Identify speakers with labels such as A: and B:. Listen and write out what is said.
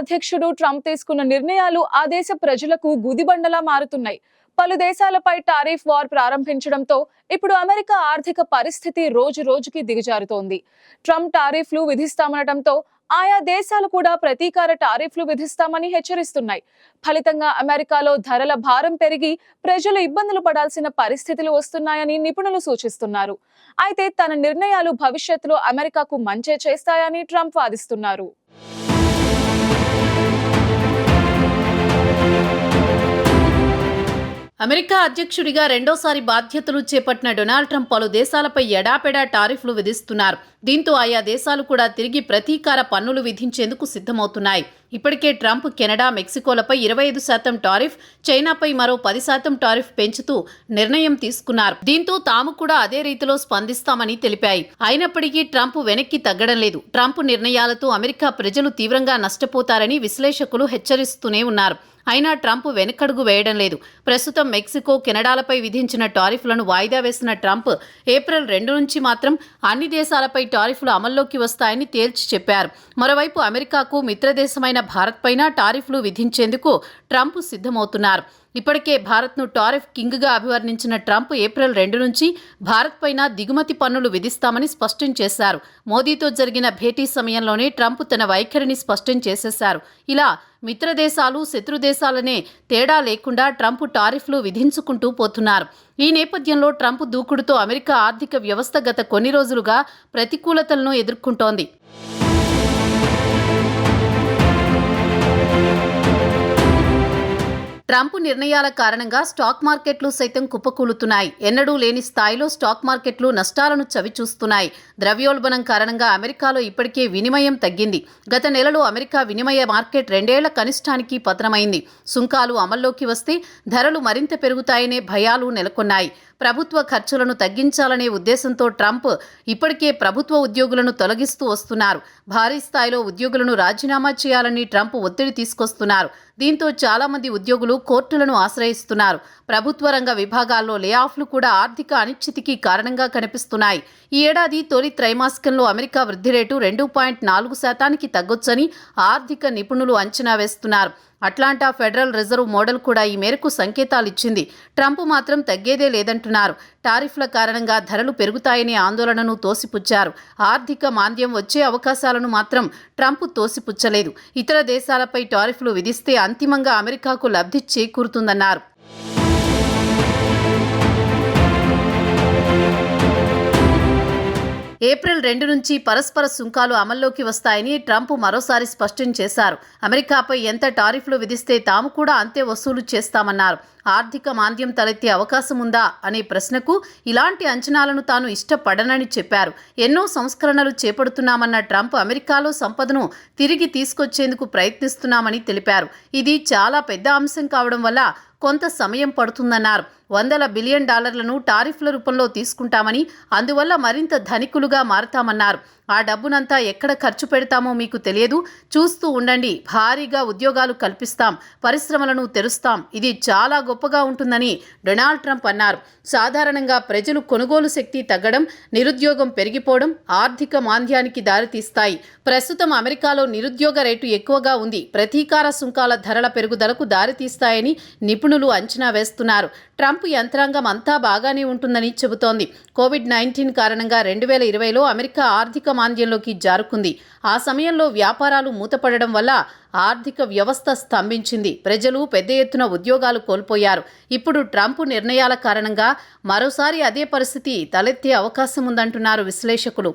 A: అధ్యక్షుడు ట్రంప్ తీసుకున్న నిర్ణయాలు ఆ దేశ ప్రజలకు గుదిబండలా మారుతున్నాయి. పలు దేశాలపై టారిఫ్ వార్ ప్రారంభించడంతో ఇప్పుడు అమెరికా ఆర్థిక పరిస్థితి రోజు రోజుకి దిగజారుతోంది. ట్రంప్ టారిఫ్లు విధిస్తామనడంతో ఆయా దేశాలు కూడా ప్రతీకార టారిఫ్లు విధిస్తామని హెచ్చరిస్తున్నాయి. ఫలితంగా అమెరికాలో ధరల భారం పెరిగి ప్రజలు ఇబ్బందులు పడాల్సిన పరిస్థితులు వస్తున్నాయని నిపుణులు సూచిస్తున్నారు. అయితే తన నిర్ణయాలు భవిష్యత్తులో అమెరికాకు మంచే చేస్తాయని ట్రంప్ వాదిస్తున్నారు.
B: అమెరికా అధ్యక్షుడిగా రెండోసారి బాధ్యతలు చేపట్టిన డొనాల్డ్ ట్రంప్ పలు దేశాలపై ఎడాపెడా టారిఫ్లు విధిస్తున్నారు. దీంతో ఆయా దేశాలు కూడా తిరిగి ప్రతీకార పన్నులు విధించేందుకు సిద్ధమవుతున్నాయి. ఇప్పటికే ట్రంప్ కెనడా మెక్సికోలపై ఇరవై ఐదు శాతం టారిఫ్ చైనాపై మరో పది శాతం టారిఫ్ పెంచుతూ నిర్ణయం తీసుకున్నారు. దీంతో తాము కూడా అదే రీతిలో స్పందిస్తామని తెలిపాయి. అయినప్పటికీ ట్రంప్ వెనక్కి తగ్గడం లేదు. ట్రంప్ నిర్ణయాలతో అమెరికా ప్రజలు తీవ్రంగా నష్టపోతారని విశ్లేషకులు హెచ్చరిస్తూనే ఉన్నారు. అయినా ట్రంప్ వెనకడుగు వేయడం లేదు. ప్రస్తుతం మెక్సికో కెనడాలపై విధించిన టారిఫ్లను వాయిదా వేసిన ట్రంప్ ఏప్రిల్ రెండు నుంచి మాత్రం అన్ని దేశాలపై టారిఫ్లు అమల్లోకి వస్తాయని తేల్చి చెప్పారు. మరోవైపు అమెరికాకు మిత్రదేశమైన భారత్ పైన టారిఫ్లు విధించేందుకు ట్రంప్ సిద్ధమవుతున్నారు. ఇప్పటికే భారత్ను టారిఫ్ కింగ్గా అభివర్ణించిన ట్రంప్ ఏప్రిల్ రెండు నుంచి భారత్ పైన దిగుమతి పన్నులు విధిస్తామని స్పష్టం చేశారు. మోదీతో జరిగిన భేటీ సమయంలోనే ట్రంప్ తన వైఖరిని స్పష్టం చేసేశారు. ఇలా మిత్రదేశాలు శత్రుదేశాలనే తేడా లేకుండా ట్రంప్ టారిఫ్లు విధించుకుంటూ పోతున్నారు. ఈ నేపథ్యంలో ట్రంప్ దూకుడుతో అమెరికా ఆర్థిక వ్యవస్థ గత కొన్ని రోజులుగా ప్రతికూలతలను ఎదుర్కొంటోంది. ట్రంప్ నిర్ణయాల కారణంగా స్టాక్ మార్కెట్లు సైతం కుప్పకూలుతున్నాయి. ఎన్నడూ లేని స్థాయిలో స్టాక్ మార్కెట్లు నష్టాలను చవిచూస్తున్నాయి. ద్రవ్యోల్బణం కారణంగా అమెరికాలో ఇప్పటికే వినిమయం తగ్గింది. గత నెలలో అమెరికా వినిమయ మార్కెట్ రెండేళ్ళ కనిష్టానికి పతనమైంది. సుంకాలు అమల్లోకి వస్తే ధరలు మరింత పెరుగుతాయనే భయాలు నెలకొన్నాయి. ప్రభుత్వ ఖర్చులను తగ్గించాలనే ఉద్దేశంతో ట్రంప్ ఇప్పటికే ప్రభుత్వ ఉద్యోగులను తొలగిస్తూ వస్తున్నారు. భారీ స్థాయిలో ఉద్యోగులను రాజీనామా చేయాలని ట్రంప్ ఒత్తిడి తీసుకొస్తున్నారు. దీంతో చాలామంది ఉద్యోగులు కోర్టులను ఆశ్రయిస్తున్నారు. ప్రభుత్వ రంగ విభాగాల్లో లేఆఫ్లు కూడా ఆర్థిక అనిశ్చితికి కారణంగా కనిపిస్తున్నాయి. ఈ ఏడాది తొలి త్రైమాసికంలో అమెరికా వృద్ధి రేటు రెండు పాయింట్ నాలుగు శాతానికి తగ్గొచ్చని ఆర్థిక నిపుణులు అంచనా వేస్తున్నారు. అట్లాంటా ఫెడరల్ రిజర్వ్ మోడల్ కూడా ఈ మేరకు సంకేతాలు ఇచ్చింది. ట్రంప్ మాత్రం తగ్గేదే లేదంటున్నారు. టారిఫ్ల కారణంగా ధరలు పెరుగుతాయనే ఆందోళనను తోసిపుచ్చారు. ఆర్థిక మాంద్యం వచ్చే అవకాశాలను మాత్రం ట్రంప్ తోసిపుచ్చలేదు. ఇతర దేశాలపై టారిఫ్లు విధిస్తే అంతిమంగా అమెరికాకు లబ్ధి చేకూరుతుందన్నారు. ఏప్రిల్ రెండు నుంచి పరస్పర సుంకాలు అమల్లోకి వస్తాయని ట్రంప్ మరోసారి స్పష్టం చేశారు. అమెరికాపై ఎంత టారిఫ్లు విధిస్తే తాము కూడా అంతే వసూలు చేస్తామన్నారు. ఆర్థిక మాంద్యం తలెత్తే అవకాశం ఉందా అనే ప్రశ్నకు ఇలాంటి అంచనాలను తాను ఇష్టపడనని చెప్పారు. ఎన్నో సంస్కరణలు చేపడుతున్నామన్న ట్రంప్ అమెరికాలో సంపదను తిరిగి తీసుకొచ్చేందుకు ప్రయత్నిస్తున్నామని తెలిపారు. ఇది చాలా పెద్ద అంశం కావడం వల్ల కొంత సమయం పడుతుందన్నారు. వందల బిలియన్ డాలర్లను టారిఫ్ల రూపంలో తీసుకుంటామని అందువల్ల మరింత ధనికులుగా మారతామన్నారు. ఆ డబ్బునంతా ఎక్కడ ఖర్చు పెడతామో మీకు తెలియదు. చూస్తూ ఉండండి. భారీగా ఉద్యోగాలు కల్పిస్తాం. పరిశ్రమలను తెరుస్తాం. ఇది చాలా గొప్పగా ఉంటుందని డొనాల్డ్ ట్రంప్ అన్నారు. సాధారణంగా ప్రజలు కొనుగోలు శక్తి తగ్గడం నిరుద్యోగం పెరిగిపోవడం ఆర్థిక మాంద్యానికి దారితీస్తాయి. ప్రస్తుతం అమెరికాలో నిరుద్యోగ రేటు ఎక్కువగా ఉంది. ప్రతీకార సుంకాల ధరల పెరుగుదలకు దారితీస్తాయని నిపుణులు అంచనా వేస్తున్నారు. ట్రంప్ యంత్రాంగం అంతా బాగానే ఉంటుందని చెబుతోంది. కోవిడ్ నైన్టీన్ కారణంగా రెండు వేల ఇరవైలో అమెరికా ఆర్థిక మాంద్యంలోకి జారుకుంది. ఆ సమయంలో వ్యాపారాలు మూతపడడం వల్ల ఆర్థిక వ్యవస్థ స్తంభించింది. ప్రజలు పెద్ద ఎత్తున ఉద్యోగాలు కోల్పోయారు. ఇప్పుడు ట్రంప్ నిర్ణయాల కారణంగా మరోసారి అదే పరిస్థితి తలెత్తే అవకాశం ఉందంటున్నారు విశ్లేషకులు.